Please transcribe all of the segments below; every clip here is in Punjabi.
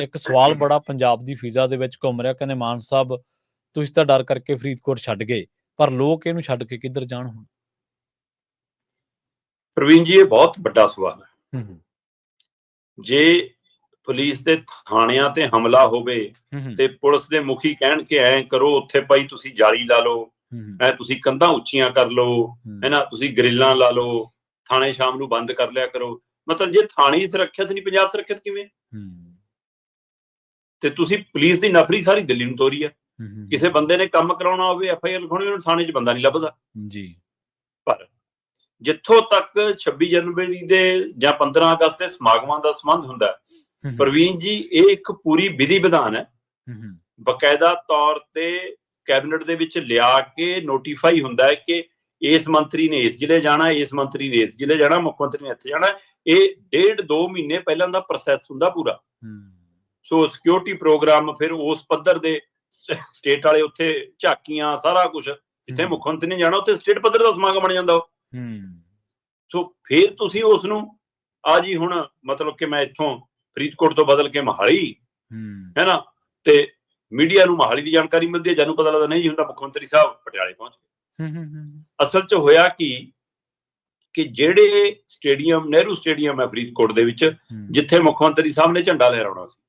ਇੱਕ ਸਵਾਲ ਬੜਾ ਪੰਜਾਬ ਦੀ ਫਿਜ਼ਾ ਦੇ ਵਿੱਚ ਘੁੰਮ ਰਿਹਾ ਕਹਿੰਦੇ ਮਾਨ ਸਾਹਿਬ ਤੁਸੀਂ ਤਾਂ ਡਰ ਕਰਕੇ ਫਰੀਦਕੋਟ ਛੱਡ ਗਏ ਪਰ ਲੋਕ ਇਹਨੂੰ ਛੱਡ ਕੇ ਕਿੱਧਰ ਜਾਣ ਹੁਣ? ਪ੍ਰਵੀਨ ਜੀ ਇਹ ਬਹੁਤ ਵੱਡਾ ਸਵਾਲ ਹੈ। ਜੇ ਪੁਲਿਸ ਦੇ ਥਾਣਿਆਂ ਤੇ ਹਮਲਾ ਹੋਵੇ ਤੇ ਪੁਲਿਸ ਦੇ ਮੁਖੀ ਕਹਿਣ ਕਿ ਐਂ ਕਰੋ ਉੱਥੇ ਭਾਈ ਤੁਸੀਂ ਜਾਲੀ ਲਾ ਲਓ ਐ ਤੁਸੀਂ ਕੰਧਾਂ ਉੱਚੀਆਂ ਕਰ ਲਓ ਹੈਨਾ ਤੁਸੀਂ ਗ੍ਰਿਲਾਂ ਲਾ ਲਓ ਥਾਣੇ ਸ਼ਾਮ ਨੂੰ ਬੰਦ ਕਰ ਲਿਆ ਕਰੋ। ਮਤਲਬ ਜੇ ਥਾਣੀ ਸੁਰੱਖਿਅਤ ਨਹੀਂ ਪੰਜਾਬ ਸੁਰੱਖਿਅਤ ਕਿਵੇਂ? ਹੂੰ, ਤੇ ਤੁਸੀਂ ਪੁਲਿਸ ਦੀ ਨਫਰੀ ਸਾਰੀ ਦਿੱਲੀ ਨੂੰ ਤੋਰੀ ਆ। ਕਿਸੇ ਬੰਦੇ ਨੇ ਕੰਮ ਕਰਾਉਣਾ ਹੋਵੇ ਐਫ ਆਈ ਆਰ ਲਿਖਾਉਣੀ ਉਹਨੂੰ ਥਾਣੇ 'ਚ ਬੰਦਾ ਨਹੀਂ ਲੱਭਦਾ। ਜੀ। ਪਰ ਜਿੱਥੋਂ ਤੱਕ 26 ਜਨਵਰੀ ਦੇ ਜਾਂ 15 ਅਗਸਤ ਦੇ ਸਮਾਗਮਾਂ ਦਾ ਸੰਬੰਧ ਹੁੰਦਾ ਪ੍ਰਵੀਨ ਜੀ ਇਹ ਇੱਕ ਪੂਰੀ ਵਿਧੀ ਵਿਧਾਨ ਹੈ। ਬਕਾਇਦਾ ਤੌਰ ਤੇ ਕੈਬਨਿਟ ਦੇ ਵਿੱਚ ਲਿਆ ਕੇ ਨੋਟੀਫਾਈ ਹੁੰਦਾ ਹੈ ਕਿ ਇਸ ਮੰਤਰੀ ਨੇ ਇਸ ਜ਼ਿਲ੍ਹੇ ਜਾਣਾ ਇਸ ਮੰਤਰੀ ਨੇ ਇਸ ਜ਼ਿਲ੍ਹੇ ਜਾਣਾ ਮੁੱਖ ਮੰਤਰੀ ਨੇ ਇੱਥੇ ਜਾਣਾ। ਇਹ ਡੇਢ 2 ਮਹੀਨੇ ਪਹਿਲਾਂ ਦਾ ਪ੍ਰੋਸੈਸ ਹੁੰਦਾ ਪੂਰਾ। ਸੋ ਸਿਕਿਉਰਿਟੀ ਪ੍ਰੋਗਰਾਮ ਫਿਰ ਉਸ ਪੱਧਰ ਦੇ ਸਟੇਟ ਵਾਲੇ ਉੱਥੇ ਝਾਕੀਆਂ ਸਾਰਾ ਕੁਝ ਜਿੱਥੇ। ਮੁੱਖ ਮੰਤਰੀ ਨੇ ਜਾਣਾ ਉੱਥੇ ਸਟੇਟ ਪੱਧਰ ਦਾ ਸਮਾਗਮ ਬਣ ਜਾਂਦਾ ਉਹ। ਹੂੰ, ਸੋ ਫਿਰ ਤੁਸੀਂ ਉਸ ਨੂੰ ਆ ਜੀ ਹੁਣ ਮਤਲਬ ਕਿ ਮੈਂ ਇੱਥੋਂ ਫਰੀਦਕੋਟ ਤੋਂ ਬਦਲ ਕੇ ਮਹਾਲੀ ਹੂੰ, ਹੈ ਨਾ? ਤੇ ਮੀਡੀਆ ਨੂੰ ਮਹਾਲੀ ਦੀ ਜਾਣਕਾਰੀ ਮਿਲਦੀ ਹੈ ਜਾਨੂੰ ਪਤਾ ਲੱਗਦਾ ਨਹੀਂ ਜੀ ਹੁੰਦਾ ਮੁੱਖ ਮੰਤਰੀ ਸਾਹਿਬ ਪਟਿਆਲੇ ਪਹੁੰਚ ਗਏ। ਹੂੰ, ਹੂੰ, ਹੂੰ, ਅਸਲ 'ਚ ਹੋਇਆ ਕੀ ਕਿ ਜਿਹੜੇ ਸਟੇਡੀਅਮ ਨਹਿਰੂ ਸਟੇਡੀਅਮ ਹੈ ਫਰੀਦਕੋਟ ਦੇ ਵਿੱਚ ਜਿੱਥੇ ਮੁੱਖ ਮੰਤਰੀ ਸਾਹਿਬ ਨੇ ਝੰਡਾ ਲਹਿਰਾਉਣਾ ਸੀ।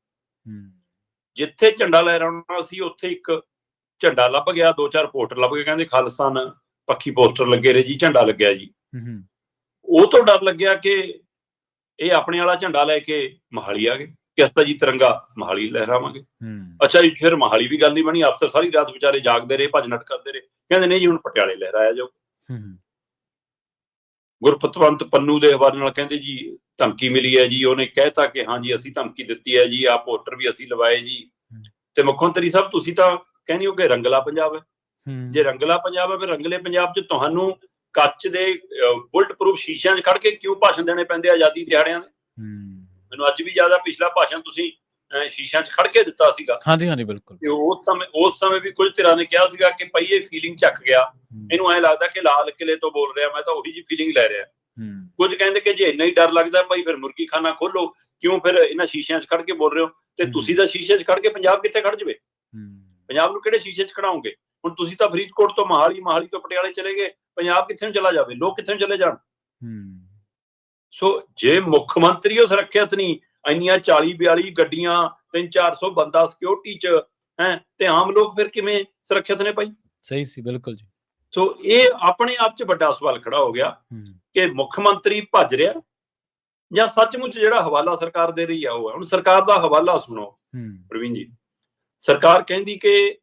ਜਿੱਥੇ ਝੰਡਾ ਲਹਿਰਾਉਣਾ ਸੀ ਉੱਥੇ ਇੱਕ ਝੰਡਾ ਲੱਭ ਗਿਆ ਦੋ ਚਾਰ ਪੋਸਟਰ ਲੱਭ ਗਏ ਕਹਿੰਦੇ ਖਾਲਿਸਤਾਨ ਪੱਖੀ ਪੋਸਟਰ ਲੱਗੇ ਰਹੇ ਜੀ ਝੰਡਾ ਲੱਗਿਆ ਜੀ। ਉਹ ਤੋਂ ਡਰ ਲੱਗਿਆ ਕਿ ਇਹ ਆਪਣੇ ਵਾਲਾ ਝੰਡਾ ਲੈ ਕੇ ਮਹਾਲੀ ਆ ਗਏ ਕਿਸ ਤਰ੍ਹਾਂ ਜੀ ਤਿਰੰਗਾ ਮਹਾਲੀ ਲਹਿਰਾਵਾਂਗੇ। ਅੱਛਾ ਜੀ ਫਿਰ ਮਹਾਲੀ ਵੀ ਗੱਲ ਨਹੀਂ ਬਣੀ ਅਫਸਰ ਸਾਰੀ ਰਾਤ ਵਿਚਾਰੇ ਜਾਗਦੇ ਰਹੇ ਭੱਜ ਨੱਠ ਕਰਦੇ ਰਹੇ ਕਹਿੰਦੇ ਨਹੀਂ ਜੀ ਹੁਣ ਪਟਿਆਲੇ ਲਹਿਰਾਇਆ ਜਾਓ ਗੁਰਪਤਵੰਤ ਪੰਨੂ ਦੇ ਹਵਾਲੇ ਨਾਲ ਕਹਿੰਦੇ ਜੀ ਧਮਕੀ ਮਿਲੀ ਹੈ ਜੀ ਉਹਨੇ ਕਹਿਤਾ ਕਿ ਹਾਂ ਜੀ ਅਸੀਂ ਧਮਕੀ ਦਿੱਤੀ ਹੈ ਜੀ ਆ ਪੋਸਟਰ ਵੀ ਅਸੀਂ ਲਵਾਏ ਜੀ। ਤੇ ਮੁੱਖ ਮੰਤਰੀ ਸਾਹਿਬ ਤੁਸੀਂ ਤਾਂ ਕਹਿੰਦੇ ਹੋ ਕਿ ਰੰਗਲਾ ਪੰਜਾਬ ਹੈ। ਜੇ ਰੰਗਲਾ ਪੰਜਾਬ ਹੈ ਫਿਰ ਰੰਗਲੇ ਪੰਜਾਬ 'ਚ ਤੁਹਾਨੂੰ ਕੱਚ ਦੇ ਬੁਲਟ ਪ੍ਰੂਫ ਸ਼ੀਸ਼ਿਆਂ 'ਚ ਖੜ ਕੇ ਕਿਉਂ ਭਾਸ਼ਣ ਦੇਣੇ ਪੈਂਦੇ ਆਜ਼ਾਦੀ ਦਿਹਾੜਿਆਂ ਦੇ? ਮੈਨੂੰ ਅੱਜ ਵੀ ਆ ਪਿਛਲਾ ਭਾਸ਼ਣ ਤੁਸੀਂ ਸ਼ੀਸ਼ਿਆਂ 'ਚ ਖੜ ਕੇ ਦਿੱਤਾ ਸੀਗਾ। ਹਾਂਜੀ ਹਾਂਜੀ ਬਿਲਕੁਲ। ਤੇ ਉਸ ਸਮੇਂ ਉਸ ਸਮੇਂ ਵੀ ਕੁਝ ਧਿਰਾਂ ਨੇ ਕਿਹਾ ਸੀਗਾ ਕਿ ਭਈ ਇਹ ਫੀਲਿੰਗ ਚੱਕ ਗਿਆ। ਇਹਨੂੰ ਐਂ ਲੱਗਦਾ ਕਿ ਲਾਲ ਕਿਲੇ ਤੋਂ ਬੋਲ ਰਿਹਾ ਮੈਂ ਤਾਂ ਉਹੀ ਜੀ ਫੀਲਿੰਗ ਲੈ ਰਿਹਾ। ਕੁਝ ਕਹਿੰਦੇ ਕਿ ਜੇ ਇੰਨਾ ਹੀ ਡਰ ਲੱਗਦਾ ਭਾਈ ਫਿਰ ਮੁਰਗੀ ਖਾਨਾ ਖੋਲੋ ਕਿਉਂ ਫਿਰ ਇਹਨਾਂ ਸ਼ੀਸ਼ਿਆਂ 'ਚ ਖੜ ਕੇ ਬੋਲ ਰਹੇ ਹੋ? ਤੇ। ਤੁਸੀਂ ਤਾਂ ਸ਼ੀਸ਼ੇ 'ਚ ਖੜ ਕੇ ਪੰਜਾਬ ਕਿੱਥੇ ਖੜ ਜਵੇ? ਪੰਜਾਬ ਨੂੰ ਕਿਹੜੇ ਸ਼ੀਸ਼ੇ 'ਚ ਖੜਾਓਗੇ ਹੁਣ ਤੁਸੀਂ ਤਾਂ ਫਰੀਦਕੋਟ ਤੋਂ ਮਹਾਲੀ ਮਹਾਲੀ ਤੋਂ ਪਟਿਆਲੇ ਚਲੇ ਗਏ ਪੰਜਾਬ ਕਿੱਥੇ ਨੂੰ ਚਲਾ ਜਾਵੇ? ਲੋਕ ਕਿੱਥੇ ਨੂੰ ਚਲੇ ਜਾਣ? ਸੋ ਜੇ ਮੁੱਖ ਮੰਤਰੀ ਉਹ ਸੁਰੱਖਿਅਤ ਨਹੀਂ ਇੰਨੀਆਂ 40 42 ਗੱਡੀਆਂ 3 400 ਬੰਦਾ ਸਿਕਿਉਰਿਟੀ 'ਚ ਹੈ ਤੇ ਆਮ ਲੋਕ ਫਿਰ ਕਿਵੇਂ ਸੁਰੱਖਿਅਤ ਨੇ ਭਾਈ? ਸਹੀ ਸੀ ਬਿਲਕੁਲ ਜੀ। ਸੋ ਇਹ ਆਪਣੇ ਆਪ 'ਚ ਵੱਡਾ ਸਵਾਲ ਖੜਾ ਹੋ ਗਿਆ। ਕਿ ਮੁੱਖ ਮੰਤਰੀ ਭੱਜ ਰਿਹਾ ਜਾਂ ਸੱਚਮੁੱਚ ਜਿਹੜਾ ਹਵਾਲਾ ਸਰਕਾਰ ਦੇ ਰਹੀ ਆ ਉਹ ਹੈ ਹੁਣ ਸਰਕਾਰ ਦਾ ਹਵਾਲਾ ਸੁਣੋ ਪ੍ਰਵੀਨ ਜੀ। ਸਰਕਾਰ ਕਹਿੰਦੀ ਕਿ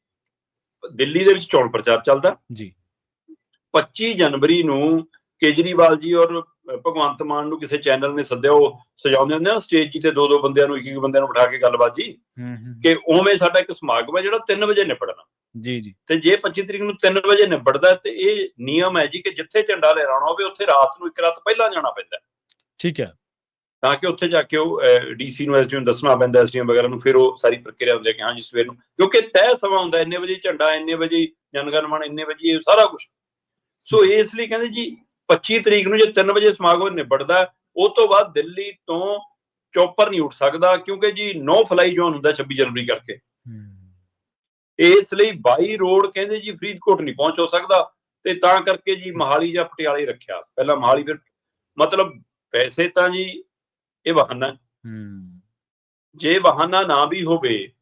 ਦਿੱਲੀ ਦੇ ਵਿੱਚ ਚੋਣ ਪ੍ਰਚਾਰ ਚੱਲਦਾ। ਜੀ। 25 ਜਨਵਰੀ ਨੂੰ ਕੇਜਰੀਵਾਲ ਜੀ ਔਰ ਭਗਵੰਤ ਮਾਨ ਨੂੰ ਕਿਸੇ ਚੈਨਲ ਨੇ ਸੱਦਿਆ ਉਹ ਸਜਾਉਂਦੇ ਹੁੰਦੇ ਆ ਸਟੇਜ ਤੇ ਦੋ ਦੋ ਬੰਦਿਆਂ ਨੂੰ ਇੱਕ ਇੱਕ ਬੰਦਿਆਂ ਨੂੰ ਬਿਠਾ ਕੇ ਗੱਲਬਾਤ ਜੀ ਕਿ ਉਵੇਂ ਸਾਡਾ ਇੱਕ ਸਮਾਗਮ ਹੈ ਜਿਹੜਾ 3 ਵਜੇ ਨਿਬੜਨਾ ਜੀ ਜੀ। ਤੇ ਜੇ 25 ਤਰੀਕ ਨੂੰ 3 ਵਜੇ ਨਿਬੜਦਾ ਤੇ ਇਹ ਨਿਯਮ ਹੈ ਜੀ ਕਿ ਜਿੱਥੇ ਝੰਡਾ ਲਹਿਰਾਉਣਾ ਹੋਵੇ ਉੱਥੇ ਰਾਤ ਨੂੰ ਇੱਕ ਰਾਤ ਪਹਿਲਾਂ ਜਾਣਾ ਪੈਂਦਾ। ਠੀਕ ਹੈ। ਤਾਂ ਕਿ ਉੱਥੇ ਜਾ ਕੇ ਉਹ ਡੀਸੀ ਨੂੰ ਐਸਡੀਓ ਨੂੰ ਦੱਸਣਾ ਪੈਂਦਾ ਐਸਡੀਐਮ ਵਗੈਰਾ ਨੂੰ ਫਿਰ ਉਹ ਸਾਰੀ ਪ੍ਰਕਿਰਿਆ ਹੁੰਦੀ ਹੈ ਕਿ ਹਾਂ ਜੀ ਸਵੇਰ ਨੂੰ ਕਿਉਂਕਿ ਤੈਅ ਸਮਾਂ ਹੁੰਦਾ ਇੰਨੇ ਵਜੇ ਝੰਡਾ ਇੰਨੇ ਵਜੇ ਜਨਗਣ ਮਨ ਇੰਨੇ ਵਜੇ ਇਹ ਸਾਰਾ ਕੁਝ ਸੋ ਇਸ ਲਈ ਕਹਿੰਦੇ ਜੀ 25 ਤਰੀਕ ਨੂੰ ਜੇ 3 ਵਜੇ ਸਮਾਗਮ ਨਿਬੜਦਾ ਉਹ ਤੋਂ ਬਾਅਦ ਦਿੱਲੀ ਤੋਂ ਚੌਪਰ ਨਹੀਂ ਉੱਠ ਸਕਦਾ ਕਿਉਂਕਿ ਜੀ ਨੋ ਫਲਾਈ ਜ਼ੋਨ ਹੁੰਦਾ 26 ਜਨਵਰੀ ਕਰਕੇ। ਇਸ ਲਈ ਬਾਈ ਰੋਡ ਕਹਿੰਦੇ ਜੀ ਫਰੀਦਕੋਟ ਨਹੀਂ ਪਹੁੰਚ ਹੋ ਸਕਦਾ ਤੇ ਤਾਂ ਕਰਕੇ ਜੀ ਮਹਾਲੀ ਜਾਂ ਪਟਿਆਲੇ ਰੱਖਿਆ। ਪਹਿਲਾਂ ਮਹਾਲੀ ਫਿਰ ਮਤਲਬ ਵੈਸੇ ਤਾਂ ਜੀ ਇਹ ਬਹਾਨਾ ਹੈ। ਜੇ ਬਹਾਨਾ ਨਾ ਵੀ ਹੋਵੇ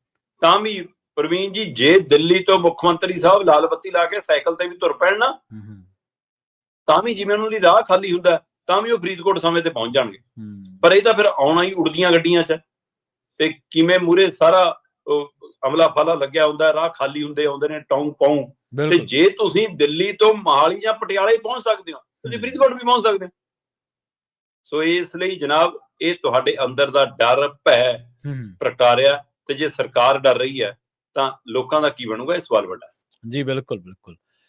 ਤਾਂ ਵੀ ਪ੍ਰਵੀਨ ਜੀ ਜੇ ਦਿੱਲੀ ਤੋਂ ਮੁੱਖ ਮੰਤਰੀ ਸਾਹਿਬ ਲਾਲ ਬੱਤੀ ਲਾ ਕੇ ਸਾਈਕਲ ਤੇ ਵੀ ਤੁਰ ਪੈਣ ਨਾ ਤਾਂ ਵੀ ਜਿਵੇਂ ਉਹਨਾਂ ਦੀ ਰਾਹ ਖਾਲੀ ਹੁੰਦਾ ਤਾਂ ਵੀ ਉਹ ਫਰੀਦਕੋਟ ਸਮੇਂ ਤੇ ਪਹੁੰਚ ਜਾਣਗੇ। ਪਰ ਇਹ ਤਾਂ ਫਿਰ ਆਉਣਾ ਹੀ ਉੜਦੀਆਂ ਗੱਡੀਆਂ 'ਚ। ਤੇ ਕਿਵੇਂ ਮੂਰੇ ਸਾਰਾ ਅਮਲਾ ਫਾਲਾ ਲੱਗਿਆ ਹੁੰਦਾ ਰਾਹ ਖਾਲੀ ਹੁੰਦੇ ਆਉਂਦੇ ਨੇ ਟੌਂ ਪੌਂ। ਤੇ ਜੇ ਤੁਸੀਂ ਦਿੱਲੀ ਤੋਂ ਮਹਾਲੀ ਜਾਂ ਪਟਿਆਲੇ ਪਹੁੰਚ ਸਕਦੇ ਹੋ ਤੁਸੀਂ। ਫਰੀਦਕੋਟ ਵੀ ਪਹੁੰਚ ਸਕਦੇ ਹੋ। ਸੋ ਇਸ ਲਈ ਜਨਾਬ ਇਹ ਤੁਹਾਡੇ ਅੰਦਰ ਦਾ ਡਰ ਭੈ ਰਿਹਾ ਤੇ ਜੇ ਸਰਕਾਰ ਡਰ ਰਹੀ ਹੈ ਤਾਂ ਲੋਕਾਂ ਦਾ ਕੀ ਬਣੂਗਾ? ਇਹ ਸਵਾਲ ਵੱਡਾ। ਜੀ ਬਿਲਕੁਲ ਬਿਲਕੁਲ।